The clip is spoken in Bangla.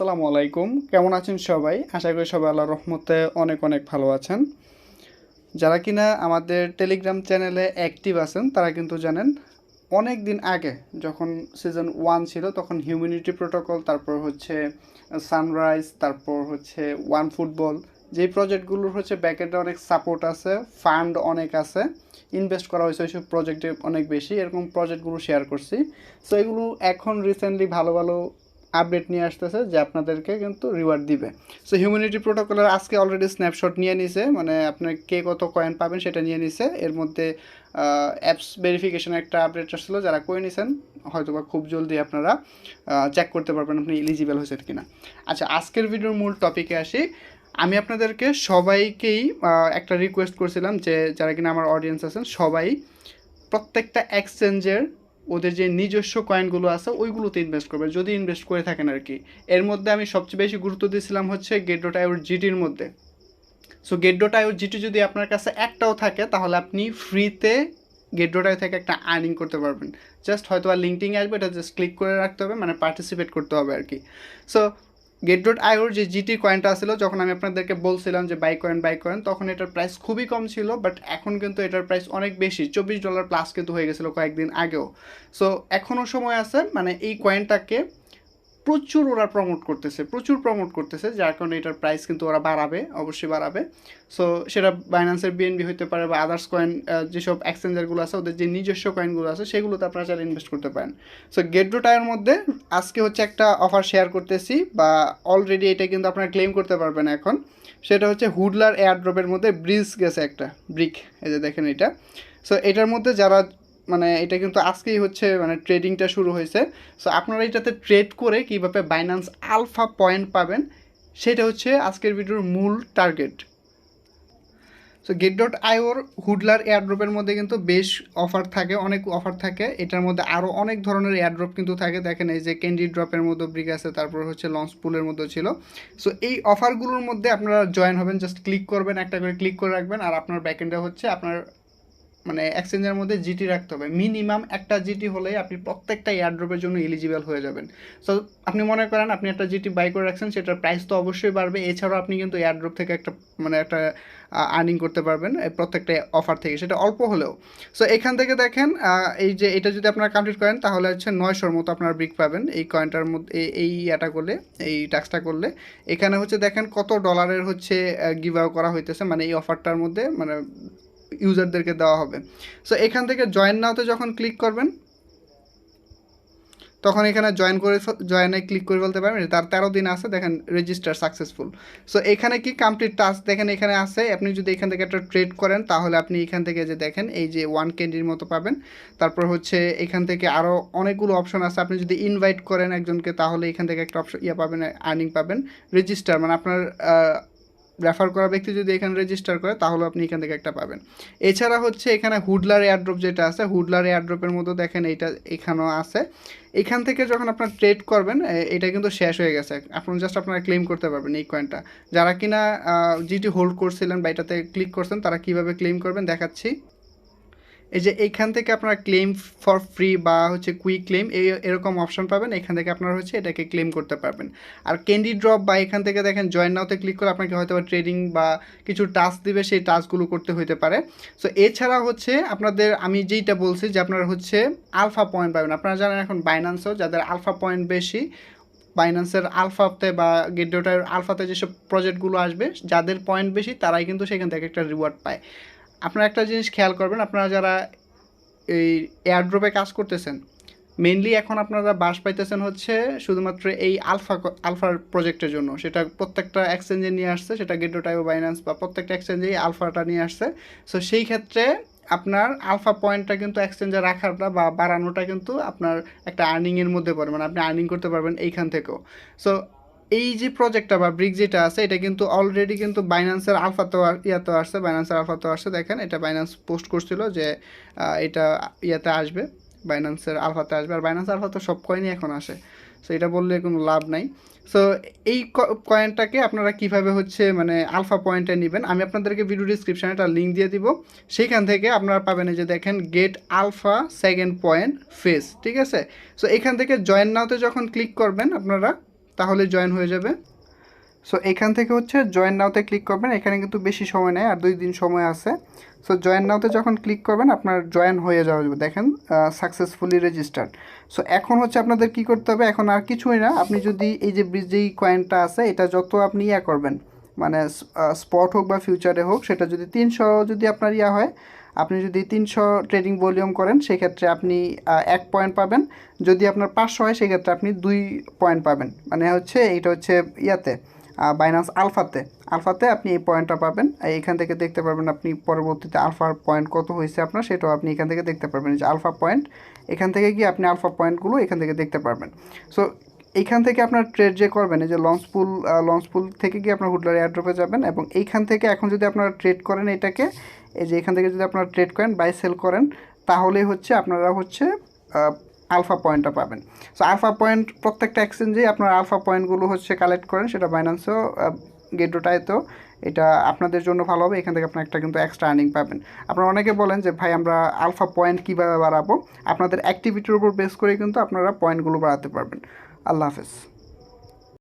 আসসালামু আলাইকুম। কেমন আছেন সবাই? আশা করি সবাই আল্লাহ রহমতে অনেক অনেক ভালো আছেন। যারা কিনা আমাদের টেলিগ্রাম চ্যানেলে অ্যাক্টিভ আছেন, তারা কিন্তু জানেন অনেক দিন আগে যখন সিজন ওয়ান ছিল, তখন হিউম্যানিটি প্রোটোকল তারপর হচ্ছে সানরাইজ তারপর হচ্ছে ওয়ান ফুটবল যেই প্রজেক্টগুলোর হচ্ছে ব্যাকেটে অনেক সাপোর্ট আছে ফান্ড অনেক আছে ইনভেস্ট করা হয়েছে, ওইসব প্রজেক্টে অনেক বেশি, এরকম প্রজেক্টগুলো শেয়ার করছি। সো এগুলো এখন রিসেন্টলি ভালো ভালো আপডেট নিয়ে আসতেছে যে আপনাদেরকে কিন্তু রিওয়ার্ড দিবে। সো হিউম্যানিটি প্রোটোকলের আজকে অলরেডি স্ন্যাপশট নিয়ে নিছে মানে আপনার কে কত কয়েন পাবেন সেটা নিয়ে নিছে। এর মধ্যে অ্যাপস ভেরিফিকেশন একটা আপডেট আসছিল, যারা করে নিছেন হয়তো বা খুব জলদি আপনারা চেক করতে পারবেন আপনি এলিজিবল হয়েছেন কিনা। আচ্ছা আজকের ভিডিওর মূল টপিকে আসি। আমি আপনাদেরকে সবাইকেই একটা রিকোয়েস্ট করছিলাম যে, যারা কিনা আমার অডিয়েন্স আছেন, সবাই প্রত্যেকটা এক্সচেঞ্জের ওদের যে নিজস্ব কয়েনগুলো আছে, ওইগুলোতে ইনভেস্ট করবে, যদি ইনভেস্ট করে থাকেন আর কি এর মধ্যে আমি সবচেয়ে বেশি গুরুত্ব দিয়েছিলাম হচ্ছে গেট ডট আইওর জিটির মধ্যে। সো গেট ডট আইওর জিটি যদি আপনার কাছে একটাও থাকে, তাহলে আপনি ফ্রিতে গেট ডট আই থেকে একটা আর্নিং করতে পারবেন। জাস্ট হয়তো আর লিঙ্কটিং আসবে, এটা জাস্ট ক্লিক করে রাখতে হবে মানে পার্টিসিপেট করতে হবে আর কি সো গেট ডট আইওর যে জিটি কয়েনটা আসলো যখন আমি আপনাদেরকে বলছিলাম যে বাই কয়েন বাই কয়েন তখন এটার প্রাইস খুবই কম ছিল বাট এখন কিন্তু এটার প্রাইস অনেক বেশি। চব্বিশ ডলার প্লাস কিন্তু হয়ে গেছিল কয়েকদিন আগেও। সো এখনও সময় আছে মানে এই কয়েনটাকে প্রচুর ওরা প্রমোট করতেছে, প্রচুর প্রমোট করতেছে, যার কারণে এটার প্রাইস কিন্তু ওরা বাড়াবে, অবশ্যই বাড়াবে। সো সেটা বাইন্যান্সের বিএনবি হতে পারে বা আদার্স কয়েন যেসব এক্সচেঞ্জারগুলো আছে, ওদের যে নিজস্ব কয়েনগুলো আছে, সেগুলোতে আপনারা চাইলে ইনভেস্ট করতে পারেন। সো গেট টায়ার মধ্যে আজকে হচ্ছে একটা অফার শেয়ার করতেছি বা অলরেডি এটা কিন্তু আপনারা ক্লেম করতে পারবেন এখন। সেটা হচ্ছে হুডলার এয়ারড্রপের মধ্যে ব্রিজ গেছে একটা ব্রিক এই যে দেখেন এটা। সো এটার মধ্যে যারা মানে এটা কিন্তু আজকেই হচ্ছে মানে ট্রেডিংটা শুরু হয়েছে। সো আপনারা এটাতে ট্রেড করে কীভাবে বাইন্যান্স আলফা পয়েন্ট পাবেন, সেটা হচ্ছে আজকের ভিডিওর মূল টার্গেট সো গেট ডট আইওর হুডলার এয়ারড্রপের মধ্যে কিন্তু বেশ অফার থাকে, অনেক অফার থাকে। এটার মধ্যে আরও অনেক ধরনের এয়ারড্রপ কিন্তু থাকে। দেখেন এই যে ক্যান্ডি ড্রপের মধ্যে ব্রিক আছে, তারপর হচ্ছে লঞ্চ পুলের মধ্যে ছিল। সো এই অফারগুলোর মধ্যে আপনারা জয়েন হবেন জাস্ট ক্লিক করবেন, একটা করে ক্লিক করে রাখবেন। আর আপনার ব্যাকেন্ডে হচ্ছে আপনার মানে এক্সচেঞ্জের মধ্যে জিটি রাখতে হবে। মিনিমাম একটা জিটি হলেই আপনি প্রত্যেকটা এয়ারড্রপের জন্য এলিজিবল হয়ে যাবেন। সো আপনি মনে করেন আপনি একটা জিটি বাই করে রাখছেন, সেটার প্রাইস তো অবশ্যই বাড়বে। এছাড়াও আপনি কিন্তু এয়ারড্রপ থেকে একটা মানে একটা আর্নিং করতে পারবেন প্রত্যেকটা অফার থেকে। সেটা অল্প হলেও। সো এখান থেকে দেখেন এই যে এটা যদি আপনারা কমপ্লিট করেন, তাহলে হচ্ছে নয়শোর মতো আপনারা ব্রিক পাবেন। এই কয়েনটার মধ্যে এই- ইয়াটা করলে, এই টাস্কটা করলে। এখানে হচ্ছে দেখেন কত ডলারের হচ্ছে গিভ করা হইতেছে। মানে এই অফারটার মধ্যে মানে ইউজারদেরকে দেওয়া হবে। সো এখান থেকে জয়েন নাওতে যখন ক্লিক করবেন, তখন এখানে জয়েন করে জয়েনে ক্লিক করে ফেলতে পারবেন। তার তেরো দিন আছে, দেখেন রেজিস্টার সাকসেসফুল সো এখানে কি কমপ্লিট টাস্ক দেখেন এখানে আছে, আপনি যদি এখান থেকে একটা ট্রেড করেন, তাহলে আপনি এখান থেকে যে দেখেন, এই যে ওয়ান ক্যান্ডির মতো পাবেন। তারপর হচ্ছে এখান থেকে আরও অনেকগুলো অপশন আছে। আপনি যদি ইনভাইট করেন একজনকে, তাহলে এখান থেকে একটা অপশন ইয়ে পাবেন আর্নিং পাবেন। রেজিস্টার মানে আপনার রেফার করা ব্যক্তি যদি এখানে রেজিস্টার করে, তাহলে আপনি এখান থেকে একটা পাবেন। এছাড়া হচ্ছে এখানে হুডলার এয়ারড্রপ যেটা আছে হুডলার এয়ারড্রপের মতো দেখেন এইটা এখানেও আছে। এখান থেকে যখন আপনার ট্রেড করবেন এটা কিন্তু শেষ হয়ে গেছে। আপনি জাস্ট আপনারা ক্লেম করতে পারবেন এই কয়েনটা যারা কিনা জিটি হোল্ড করছিলেন বা এটাতে ক্লিক করছেন, তারা কীভাবে ক্লেম করবেন দেখাচ্ছি। এই যে এইখান থেকে আপনারা ক্লেম ফর ফ্রি বা হচ্ছে কুইক ক্লেম এই এরকম অপশন পাবেন। এখান থেকে আপনারা হচ্ছে এটাকে ক্লেম করতে পারবেন। আর ক্যান্ডি ড্রপ বা এখান থেকে দেখেন জয়েন নাওতে ক্লিক করে আপনাকে হয়তো বা ট্রেডিং বা কিছু টাস্ক দিবে, সেই টাস্কগুলো করতে হইতে পারে। সো এছাড়া হচ্ছে আপনাদের, আমি যেইটা বলছি যে আপনারা হচ্ছে আলফা পয়েন্ট পাবেন। আপনারা জানেন এখন বাইন্যান্সও যাদের আলফা পয়েন্ট বেশি বাইন্যান্সের আলফাতে বা গেডোটার আলফাতে যেসব প্রজেক্টগুলো আসবে, যাদের পয়েন্ট বেশি, তারাই কিন্তু সেখান থেকে একটা রিওয়ার্ড পায়। আপনারা একটা জিনিস খেয়াল করবেন, আপনারা যারা এই এয়ারড্রপে কাজ করতেছেন মেনলি এখন আপনারা বাস পাইতেছেন হচ্ছে শুধুমাত্র এই আলফা আলফার প্রজেক্টের জন্য। সেটা প্রত্যেকটা এক্সচেঞ্জে নিয়ে আসছে, সেটা গেটো টাইও বাইন্যান্স বা প্রত্যেকটা এক্সচেঞ্জেই আলফাটা নিয়ে আসছে। সো সেই ক্ষেত্রে আপনার আলফা পয়েন্টটা কিন্তু এক্সচেঞ্জে রাখাটা বা বাড়ানোটা কিন্তু আপনার একটা আর্নিংয়ের মধ্যে পড়ে মানে আপনি আর্নিং করতে পারবেন এইখান থেকেও। সো এই যে প্রজেক্টটা বা ব্রিক যেটা আছে, এটা কিন্তু অলরেডি কিন্তু বাইন্যান্সের আলফাতেও ইয়াতেও আসছে বাইন্যান্সের আলফাতেও আসছে, দেখেন, এটা বাইন্যান্স পোস্ট করছিল যে এটা ইয়াতে আসবে বাইন্যান্সের আলফাতে আসবে, আর বাইন্যান্স আলফা তো সব কয়েনই এখন আসে সো এটা বললে কোনো লাভ নাই সো এই কয়েনটাকে আপনারা কীভাবে হচ্ছে মানে আলফা পয়েন্টে নেবেন, আমি আপনাদেরকে ভিডিও ডিসক্রিপশানে একটা লিঙ্ক দিয়ে দিব সেইখান থেকে আপনারা পাবেন যে দেখেন get alpha second point phase ঠিক আছে? সো এখান থেকে জয়েন নাওতে যখন ক্লিক করবেন আপনারা তাহলে জয়েন হয়ে যাবে। সো এখান থেকে হচ্ছে জয়েন নাওতে ক্লিক করবেন। এখানে কিন্তু বেশি সময় নেই, আর দুই দিন সময় আছে। সো জয়েন নাওতে যখন ক্লিক করবেন, আপনার জয়েন হয়ে যাওয়া যাবে। দেখেন সাকসেসফুলি রেজিস্টার্ড সো এখন হচ্ছে আপনাদের কি করতে হবে? এখন আর কিছুই না। আপনি যদি এই যে ব্রিজ যেই কয়েনটা আছে, এটা যত আপনি ইয়া করবেন মানে স্পট হোক বা ফিউচারে হোক, সেটা যদি তিনশো যদি আপনার ইয়া হয় আপনি যদি তিনশো ট্রেডিং ভলিউম করেন, সেক্ষেত্রে আপনি এক পয়েন্ট পাবেন। যদি আপনার পাঁচশো হয়, সেক্ষেত্রে আপনি দুই পয়েন্ট পাবেন। মানে হচ্ছে, এইটা হচ্ছে ইয়াতে বাইনান্স আলফাতে আলফাতে আপনি এই পয়েন্টটা পাবেন। এখান থেকে দেখতে পারবেন আপনি পরবর্তীতে আলফার পয়েন্ট কত হয়েছে আপনার, সেটাও আপনি এখান থেকে দেখতে পারবেন। যে আলফা পয়েন্ট এখান থেকে গিয়ে আপনি আলফা পয়েন্টগুলো এখান থেকে দেখতে পারবেন। সো এইখান থেকে আপনার ট্রেড যে করবেন, এই যে লঞ্চ পুল লঞ্চ পুল থেকে গিয়ে আপনার হুডলার এয়ারড্রপে যাবেন এবং এইখান থেকে এখন যদি আপনারা ট্রেড করেন এটাকে, এই যে এখান থেকে যদি আপনারা ট্রেড করেন বাই সেল করেন, তাহলেই হচ্ছে আপনারা হচ্ছে আলফা পয়েন্টটা পাবেন। সো আলফা পয়েন্ট প্রত্যেকটা এক্সচেঞ্জেই আপনার আলফা পয়েন্টগুলো হচ্ছে কালেক্ট করেন, সেটা বাইন্যান্সেও তো, এটা আপনাদের জন্য ভালো হবে, এখান থেকে আপনার একটা কিন্তু এক্সট্রা আর্নিং পাবেন। আপনারা অনেকে বলেন যে, ভাই, আমরা আলফা পয়েন্ট কীভাবে বাড়াবো? আপনাদের অ্যাক্টিভিটির উপর বেস করে কিন্তু আপনারা পয়েন্টগুলো বাড়াতে পারবেন। আল্লাহ হাফেজ।